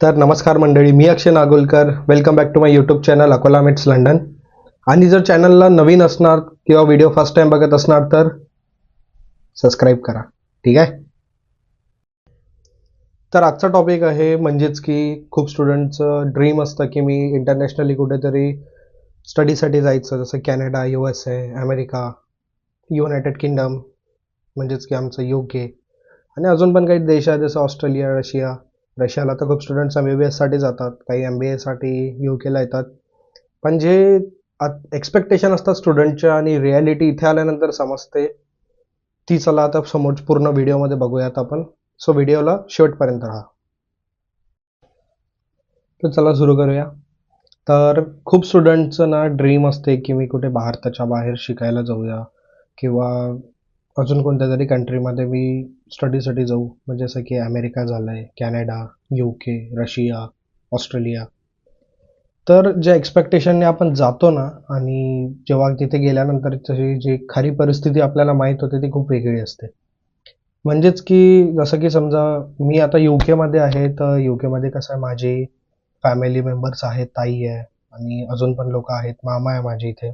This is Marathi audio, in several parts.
तर नमस्कार मंडळी मी Akshay Nagolkar. Welcome back to my YouTube channel Akola mates London आणि जर चॅनलला नवीन असणार किंवा व्हिडिओ फर्स्ट टाइम बघत असणार तर सबस्क्राईब करा. ठीक आहे? तर आजचा टॉपिक आहे म्हणजेच की खूप स्टुडंटचं ड्रीम असतं की मी इंटरनॅशनली कुठेतरी स्टडीसाठी जायचं. जसं Canada U S A America United Kingdom म्हणजेच की आमचं यू के आणि अजून पण काही देश आहेत जसं ऑस्ट्रेलिया रशिया रशियाला तर खूप स्टुडंट्स एम बी बी एससाठी जातात. काही एम बी एसाठी यू केला येतात. पण जे एक्सपेक्टेशन असतात स्टुडंटच्या आणि रिॲलिटी इथे आल्यानंतर समजते. ती चला आता समोर पूर्ण व्हिडिओमध्ये बघूयात आपण. सो व्हिडिओला शेवटपर्यंत राहा. तर चला सुरू करूया. तर खूप स्टुडंटचं ना ड्रीम असते की मी कुठे भारताच्या बाहेर शिकायला जाऊया. किंवा अजून कोणत्या तरी कंट्रीमध्ये मी स्टडीसाठी जाऊ. म्हणजे जसं की अमेरिका झालं आहे Canada U K Russia Australia. तर ज्या एक्सपेक्टेशनने आपण जातो ना आणि जेव्हा तिथे गेल्यानंतर तशी जी खरी परिस्थिती आपल्याला माहीत होते ती खूप वेगळी असते. म्हणजेच की जसं की समजा मी आता यू केमध्ये आहे तर यू केमध्ये कसं आहे माझी फॅमिली मेंबर्स आहेत ताई आहे आणि अजून पण लोक आहेत मामा आहे माझे इथे.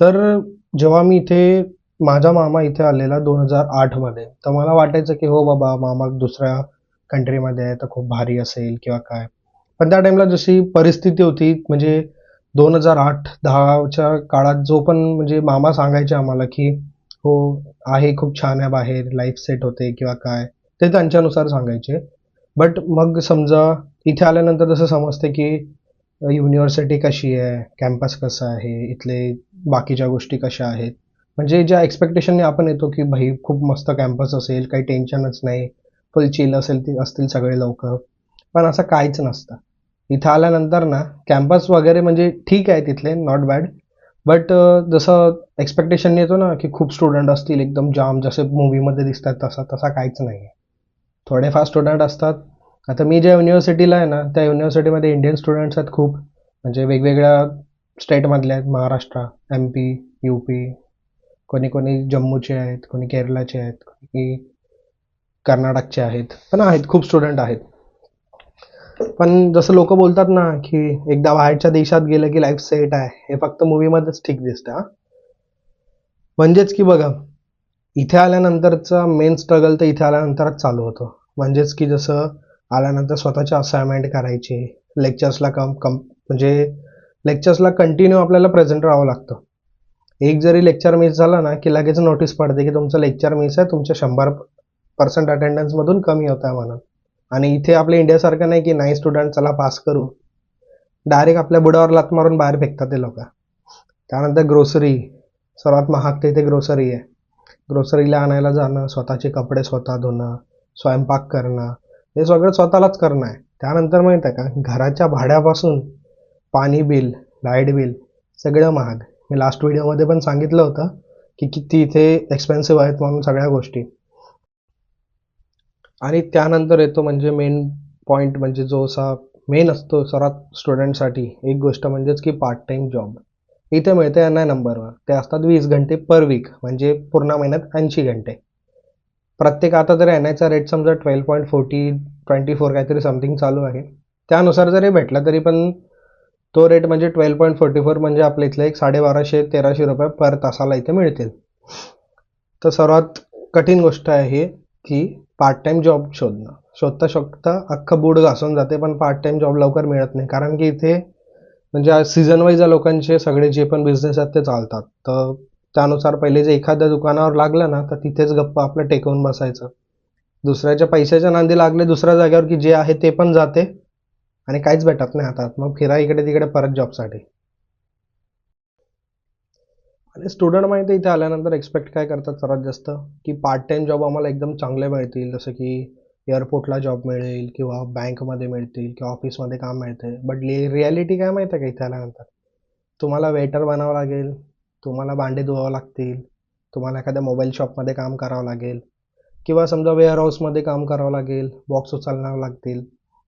तर जेव्हा मी इथे माझा मामा इथे आलेला दोन हजार आठमध्ये तर मला वाटायचं की हो बाबा मामा दुसऱ्या कंट्रीमध्ये आहे तर खूप भारी असेल किंवा काय. पण त्या टाईमला जशी परिस्थिती होती म्हणजे दोन हजार आठ दहाच्या काळात जो पण म्हणजे मामा सांगायचे आम्हाला की हो आहे खूप छान आहे बाहेर लाईफ सेट होते किंवा काय ते त्यांच्यानुसार सांगायचे. बट मग समजा इथे आल्यानंतर जसं समजते की युनिव्हर्सिटी कशी आहे कॅम्पस कसं आहे इथले बाकीच्या गोष्टी कशा आहेत म्हणजे ज्या एक्सपेक्टेशनने आपण येतो की भाई खूप मस्त कॅम्पस असेल काही टेन्शनच नाही फुल चिल असेल ती असतील सगळे लोक पण असं काहीच नसतं. इथं आल्यानंतर ना कॅम्पस वगैरे म्हणजे ठीक आहे तिथले नॉट बॅड बट जसं एक्सपेक्टेशन येतो ना की खूप स्टुडंट असतील एकदम जाम जसे मूवीमध्ये दिसतात तसा तसा काहीच नाही आहे थोडेफार स्टुडंट असतात. आता मी ज्या युनिव्हर्सिटीला आहे ना त्या युनिव्हर्सिटीमध्ये इंडियन स्टुडंट्स आहेत खूप. म्हणजे वेगवेगळ्या स्टेटमधले आहेत Maharashtra M P U P कोणी कोणी जम्मूचे आहेत कोणी केरळाचे आहेत कोणी कर्नाटकचे आहेत पण आहेत खूप स्टुडंट आहेत. पण जसं लोक बोलतात ना की एकदा बाहेरच्या देशात गेलं की लाईफ सेट आहे हे फक्त मूवीमध्येच ठीक दिसतं हा. म्हणजेच की बघा इथे आल्यानंतरचा मेन स्ट्रगल तर इथे आल्यानंतरच चालू होतो. म्हणजेच की जसं आल्यानंतर स्वतःचे असाइनमेंट करायचे लेक्चर्सला कम कम म्हणजे लेक्चर्सला कंटिन्यू आपल्याला प्रेझेंट राहावं लागतं. एक जरी लेक्चर मिस झाला ना की लगेच नोटीस पडते की तुमचं लेक्चर मिस आहे तुमच्या शंभर पर्सेंट अटेंडन्समधून कमी होत आहे म्हणून. आणि इथे आपल्या इंडियासारखं नाही की नाही स्टुडंट चला पास करू. डायरेक्ट आपल्या बुडावर लात मारून बाहेर फेकतात ते लोक. त्यानंतर ग्रोसरी सर्वात महाग ते इथे ग्रोसरी आहे. ग्रोसरीला आणायला जाणं स्वतःचे कपडे स्वतः धुणं स्वयंपाक करणं हे सगळं स्वतःलाच करणं आहे. त्यानंतर माहीत आहे का घराच्या भाड्यापासून पाणी बिल लाइट बिल सगळं महाग. मी लास्ट व्हिडिओमध्ये पण सांगितलं होतं की किती इथे एक्सपेन्सिव्ह आहेत म्हणून सगळ्या गोष्टी. आणि त्यानंतर येतो म्हणजे मेन पॉईंट म्हणजे जो असा मेन असतो सर्वात स्टुडंटसाठी एक गोष्ट म्हणजेच की पार्ट टाईम जॉब इथे मिळते एन आय नंबरवर ते असतात वीस घंटे पर वीक म्हणजे पूर्ण महिन्यात ऐंशी घंटे. प्रत्येक आता जर एन आयचा रेट समजा twelve point forty twenty four काहीतरी समथिंग चालू आहे त्यानुसार जरी भेटला तरी पण तो रेट म्हणजे ट्वेल्व पॉईंट फोर्टी फोर म्हणजे आपल्या इथलं एक साडेबाराशे तेराशे रुपये पर तासाला इथे मिळतील. तर सर्वात कठीण गोष्ट आहे की पार्ट टाईम जॉब शोधणं. शोधता शोधता अख्खं बूड घासून जाते पण पार्ट टाईम जॉब लवकर मिळत नाही. कारण की इथे म्हणजे सीझन वाईज लोकांचे सगळे जे पण बिझनेस आहेत ते चालतात. तर त्यानुसार पहिले जे एखाद्या दुकानावर लागलं ना तर तिथेच गप्प आपलं टेकवून बसायचं. दुसऱ्याच्या पैशाच्या नांदी लागले दुसऱ्या जागेवर की जे आहे ते पण जाते. आणि काहीच भेटत नाही हातात. मग फिरा इकडे तिकडे परत जॉबसाठी. आणि स्टुडंट माहिती इथे आल्यानंतर एक्सपेक्ट काय करतात सर्वात जास्त? की पार्ट टाईम जॉब आम्हाला एकदम चांगले मिळतील. जसं की एअरपोर्टला जॉब मिळेल किंवा बँकमध्ये मिळतील किंवा ऑफिसमध्ये काम मिळते बट रिॲलिटी काय माहिती आहे का इथे आल्यानंतर? तुम्हाला वेटर बनावं लागेल. तुम्हाला भांडे धुवावं लागतील. तुम्हाला एखाद्या मोबाईल शॉपमध्ये काम करावं लागेल. किंवा समजा वेअर हाऊसमध्ये काम करावं लागेल. बॉक्स उचलण्यावं लागतील.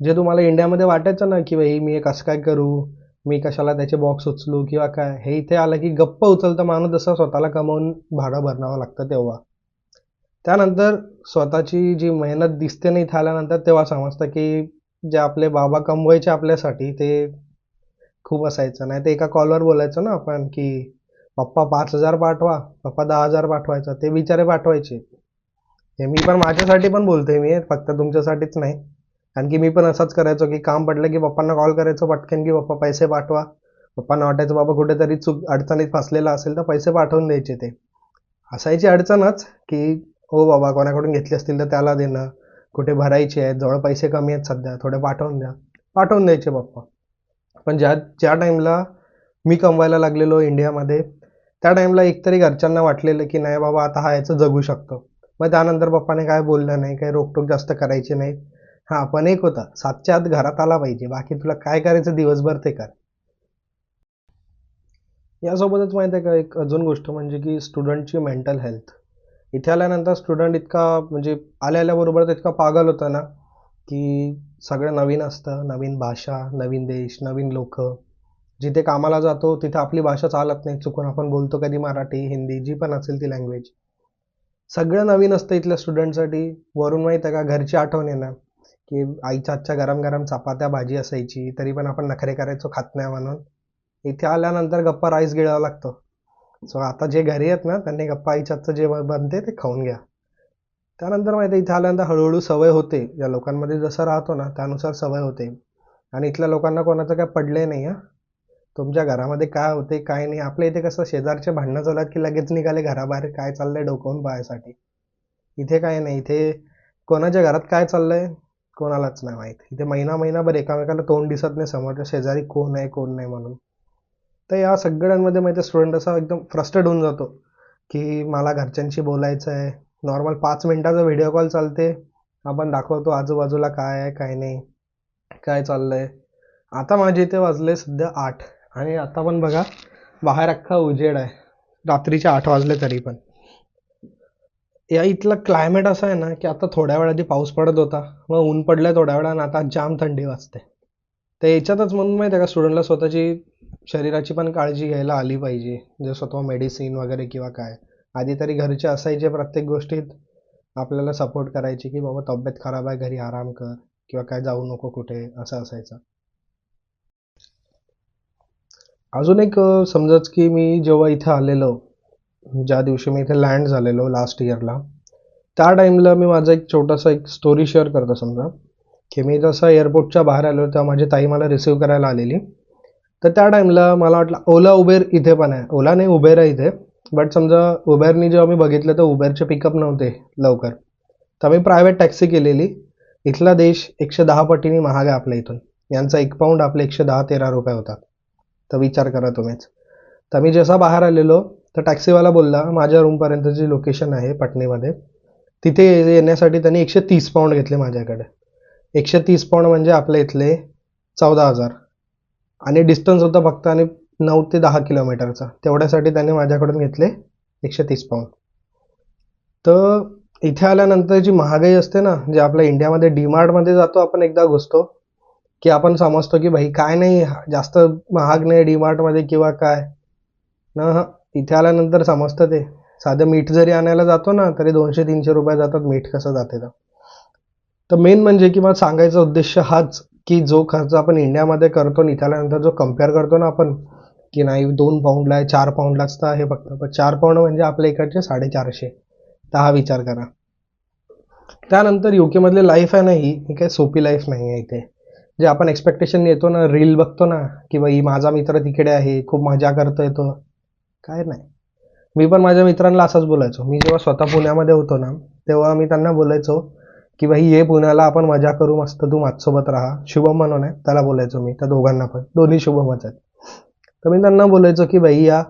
जे तुम्हाला इंडियामध्ये वाटायचं ना की भाई मी कसं काय करू? मी कशाला त्याचे बॉक्स उचलू किंवा काय? हे इथे आलं की गप्प उचलतं माणूस जसं स्वतःला कमवून भाडं भरणावं लागतं तेव्हा. त्यानंतर स्वतःची जी मेहनत दिसते नाही इथे आल्यानंतर तेव्हा समजतं की जे आपले बाबा कमवायचे आपल्यासाठी ते खूप असायचं. नाही ते एका कॉलवर बोलायचं ना आपण की पप्पा पाच हजार पाठवा पप्पा दहा हजार पाठवायचा. ते बिचारे पाठवायचे. हे मी पण माझ्यासाठी पण बोलतोय मी फक्त तुमच्यासाठीच नाही. कारण की मी पण असंच करायचो की काम पडलं की पप्पांना कॉल करायचो पटकन की पप्पा पैसे पाठवा. पप्पांना वाटायचं बाबा कुठेतरी चूक अडचणीत फसलेला असेल तर पैसे पाठवून द्यायचे ते. असायची अडचणच की हो बाबा कोणाकडून घेतले असतील तर त्याला देणं. कुठे भरायचे आहेत? जवळ पैसे कमी आहेत सध्या थोडे पाठवून द्या. पाठवून द्यायचे पप्पा. पण ज्या ज्या टाईमला मी कमवायला लागलेलो इंडियामध्ये त्या टाईमला एकतरी घरच्यांना वाटलेलं की नाही बाबा आता हा याचं जगू शकतो. मग त्यानंतर पप्पाने काय बोललं नाही काही रोकटोक जास्त करायची नाही. हा पण एक होता. सातच्या आत घरात आला पाहिजे. बाकी तुला काय करायचं दिवसभर ते कर. यासोबतच माहिती आहे का एक अजून गोष्ट म्हणजे की स्टुडंटची मेंटल हेल्थ. इथे आल्यानंतर स्टुडंट इतका म्हणजे आल्या आल्याबरोबर इतका पागल होता ना की सगळं नवीन असतं. नवीन भाषा नवीन देश नवीन लोक. जिथे कामाला जातो तिथे आपली भाषा चालत नाही. चुकून आपण बोलतो कधी मराठी हिंदी जी पण असेल ती लँग्वेज सगळं नवीन असतं इथल्या स्टुडंटसाठी वरून माहीत आहे का घरची आठवण येणार. की आईच्या आजच्या गरम गरम चपात्या भाजी असायची तरी पण आपण नखरे करायचो खात नाही म्हणून. इथे आल्यानंतर गप्पा राईस गिळावा लागतो. सो आता जे घरी आहेत ना त्यांनी गप्पा आईच्या आजचं जे बनते ते खाऊन घ्या. त्यानंतर माहिती आहे, इथे आल्यानंतर हळूहळू सवय होते. या लोकांमध्ये जसं राहतो ना त्यानुसार सवय होते. आणि इथल्या लोकांना कोणाचं काय पडले नाही हां? तुमच्या घरामध्ये काय होते काय नाही? आपल्या इथे कसं शेजारचे भांडणं चालत की लगेच निघाले घराबाहेर काय चाललंय डोकावून पाहायसाठी इथे काय नाही इथे कोणाच्या घरात काय चाललंय? कोणालाच नाही माहीत. इथे महिना महिनाभर एकामेकाला तोंड दिसत नाही समोरच्या शेजारी कोण आहे कोण नाही म्हणून. तर या सगळ्यांमध्ये माहिती स्टुडंट असा एकदम फ्रस्टेड होऊन जातो की मला घरच्यांशी बोलायचं आहे. नॉर्मल पाच मिनिटाचा व्हिडिओ कॉल चालते. आपण दाखवतो आजूबाजूला काय आहे काय नाही काय चाललंय. आता माझे इथे वाजले सध्या आठ आणि आता पण बघा बाहेर अख्खा उजेड आहे. रात्रीचे आठ वाजले तरी पण. या इथलं क्लायमेट असा आहे ना की आता थोड्या वेळात आधी पाऊस पडत होता. मग ऊन पडलंय थोड्या वेळानं आता जाम थंडी वाजते. तर याच्यातच म्हणून माहिती आहे का स्टुडंटला स्वतःची शरीराची पण काळजी घ्यायला आली पाहिजे. जे स्वतः मेडिसिन वगैरे किंवा काय आधी तरी घरचे असायचे प्रत्येक गोष्टीत. आपल्याला सपोर्ट करायचे की बाबा तब्येत खराब आहे घरी आराम कर किंवा काय जाऊ नको कुठे असं असायचं. अजून एक समजाच की मी जेव्हा इथे आलेलो ज्या दिवशी मी इथे लँड झालेलो लास्ट इयरला त्या टाईमला मी माझा एक छोटासा एक स्टोरी शेअर करतो समजा. की मी जसं एअरपोर्टच्या बाहेर आलो तेव्हा माझी ताई मला रिसिव्ह करायला आलेली. तर त्या टाईमला मला वाटलं ओला उबेर इथे पण आहे. ओला नाही उबेर आहे इथे. बट समजा उबेरनी जेव्हा मी बघितलं तर उबेरचे पिकअप नव्हते लवकर. तर मी प्रायव्हेट टॅक्सी केलेली. इथला देश एकशे दहा पटीने महाग आहे आपल्या इथून. यांचा एक पाऊंड आपले एकशे दहा तेरा रुपये होतात. तर विचार करा तुम्हीच. तर मी जसा बाहेर आलेलो तर टॅक्सीवाला बोलला माझ्या रूमपर्यंत जे लोकेशन आहे पटणीमध्ये तिथे येण्यासाठी त्यांनी एकशे तीस पाऊंड घेतले माझ्याकडे. एकशे तीस पाऊंड म्हणजे आपल्या इथले चौदा हजार. आणि डिस्टन्स होता फक्त आणि नऊ ते दहा किलोमीटरचा. तेवढ्यासाठी त्याने माझ्याकडून घेतले एकशे तीस पाऊंड तर इथे आल्यानंतर जी महागाई असते ना जे आपल्या इंडियामध्ये डीमार्टमध्ये जातो आपण एकदा घुसतो की आपण समजतो की भाई काय नाही जास्त महाग नाही डीमार्टमध्ये किंवा काय. ना इथे आल्यानंतर समजतं ते. साधं मीठ जरी आणायला जातो ना तरी दोनशे तीनशे रुपये जातात मीठ कसं जाते तर. तर मेन म्हणजे की मला सांगायचा उद्देश हाच की जो खर्च आपण इंडियामध्ये करतो आणि इथे आल्यानंतर जो कंपेअर करतो ना आपण की नाही दोन पाऊंडला आहे चार पाऊंडलाच तर आहे फक्त. पण चार पाऊंड म्हणजे आपल्या इकडचे साडेचारशे. तर हा विचार करा. त्यानंतर UK मधली लाईफ आहे ना ही ही काही सोपी लाईफ नाही आहे इथे. जे आपण एक्सपेक्टेशन येतो ना रील बघतो ना की बाई माझा मित्र तिकडे आहे खूप मजा करतोय तो. काय नाही. मी पण माझ्या मित्रांना असंच बोलायचो. मी जेव्हा स्वतः पुण्यामध्ये होतो ना तेव्हा मी त्यांना बोलायचो की भाई ये पुण्याला आपण मजा करू मस्त तू माझ्यासोबत राहा. शुभम म्हणून आहे त्याला बोलायचो मी त्या दोघांना पण. दोन्ही शुभमच आहेत. तर मी त्यांना बोलायचो की भाई या.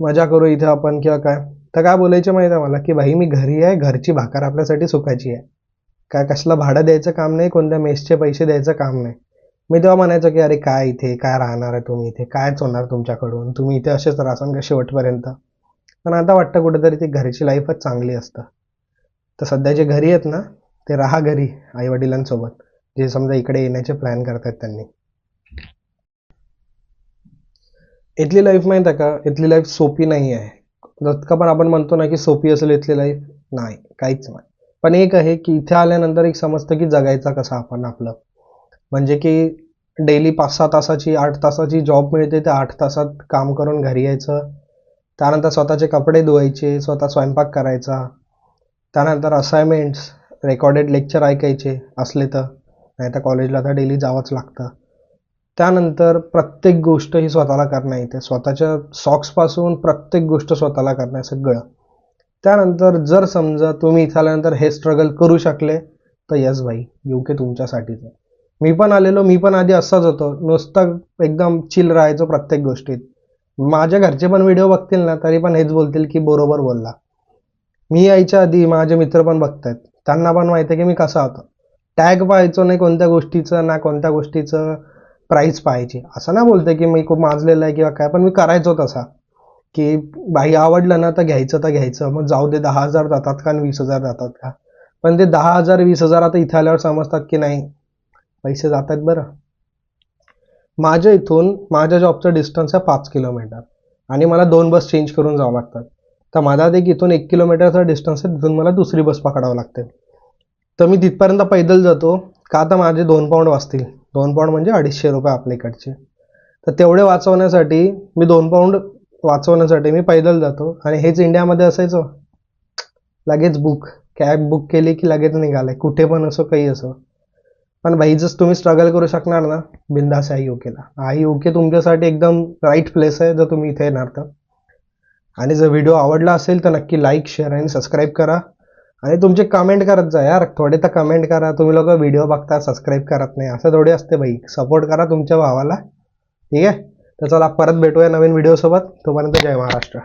मजा करू इथे आपण किंवा काय. तर काय बोलायचे माहिती आहे मला? की भाई मी घरी आहे घरची भाकर आपल्यासाठी सुखाची आहे. काय कसलं भाडं द्यायचं काम नाही कोणत्या मेसचे पैसे द्यायचं काम नाही. मी तेव्हा म्हणायचो की अरे काय इथे? काय राहणार आहे तुम्ही इथे? कायच होणार तुमच्याकडून? तुम्ही इथे असेच राहसान का शेवटपर्यंत? पण आता वाटतं कुठेतरी ती घरची लाईफच चांगली असतं. तर सध्या जे घरी आहेत ना ते राहा घरी आईवडिलांसोबत. जे समजा इकडे येण्याचे प्लॅन करतात त्यांनी. इथली लाईफ माहीत आहे का? इथली लाईफ सोपी नाही आहे. जितकं पण आपण म्हणतो ना की सोपी असेल इथली लाईफ नाही काहीच नाही. पण एक आहे की इथे आल्यानंतर एक समजतं की जगायचं कसा आपण आपलं. म्हणजे की डेली पाच सहा तासाची आठ तासाची जॉब मिळते त्या आठ तासात काम करून घरी यायचं. त्यानंतर स्वतःचे कपडे धुवायचे स्वतः स्वयंपाक करायचा. त्यानंतर असाइनमेंट्स रेकॉर्डेड लेक्चर ऐकायचे असले तर. नाही तर कॉलेजला तर डेली जावंच लागतं. त्यानंतर प्रत्येक गोष्ट ही स्वतःला करणं येते स्वतःच्या सॉक्सपासून प्रत्येक गोष्ट स्वतःला करणं सगळं. त्यानंतर जर समजा तुम्ही इथं आल्यानंतर हे स्ट्रगल करू शकले तर यस भाई के तुमच्यासाठीच. आहे मी पण आलेलो मी पण आधी असाच होतो. नुसतं एकदम चिल राहायचो प्रत्येक गोष्टीत. माझ्या घरचे पण व्हिडिओ बघतील ना तरी पण हेच बोलतील की बरोबर बोलला. मी यायच्या आधी माझे मित्र पण बघतायत. त्यांना पण माहिती आहे की मी कसा होतो. टॅग पाहायचो नाही कोणत्या गोष्टीचं ना कोणत्या गोष्टीचं प्राईस पाहायची. असं नाही बोलते की मी खूप माजलेलं आहे किंवा काय पण मी करायचो तसा. की बाई आवडलं ना तर घ्यायचं तर घ्यायचं. मग जाऊ दे दहा हजार जातात का आणि वीस हजार जातात का? पण ते दहा हजार वीस हजार आता इथे आल्यावर समजतात की नाही. पैसे जातात बरं. माझ्या इथून माझ्या जॉबचं डिस्टन्स आहे पाच किलोमीटर आणि मला दोन बस चेंज करून जावं लागतात. तर माझा एक इथून एक किलोमीटरचा डिस्टन्स आहे तिथून मला दुसरी बस पकडावं लागते. तर मी तिथपर्यंत पैदल जातो. का तर माझे दोन पाऊंड वाचतील. दोन पाऊंड म्हणजे अडीचशे रुपये आपल्या इकडचे. तर तेवढे वाचवण्यासाठी मी दोन पाऊंड वाचवण्यासाठी मी पैदल जातो. आणि हेच इंडियामध्ये असायचं. लगेच बुक कॅब बुक केली की लगेच निघाले कुठे पण असो काही असो. पण भाई जस तुम्ही स्ट्रगल करू शकणार ना बिंदास आई ओकेला आई ओके तुमच्यासाठी एकदम राईट प्लेस आहे जर तुम्ही इथे येणार तर. आणि जर व्हिडिओ आवडला असेल तर नक्की लाईक शेअर आणि सबस्क्राईब करा. आणि तुमचे कमेंट करत जा यार. थोडे तर कमेंट करा. तुम्ही लोक व्हिडिओ बघता सबस्क्राईब करत नाही. असं थोडे असते भाई. सपोर्ट करा तुमच्या भावाला. ठीक आहे? तर चला परत भेटूया नवीन व्हिडिओसोबत तोपर्यंत जय महाराष्ट्र.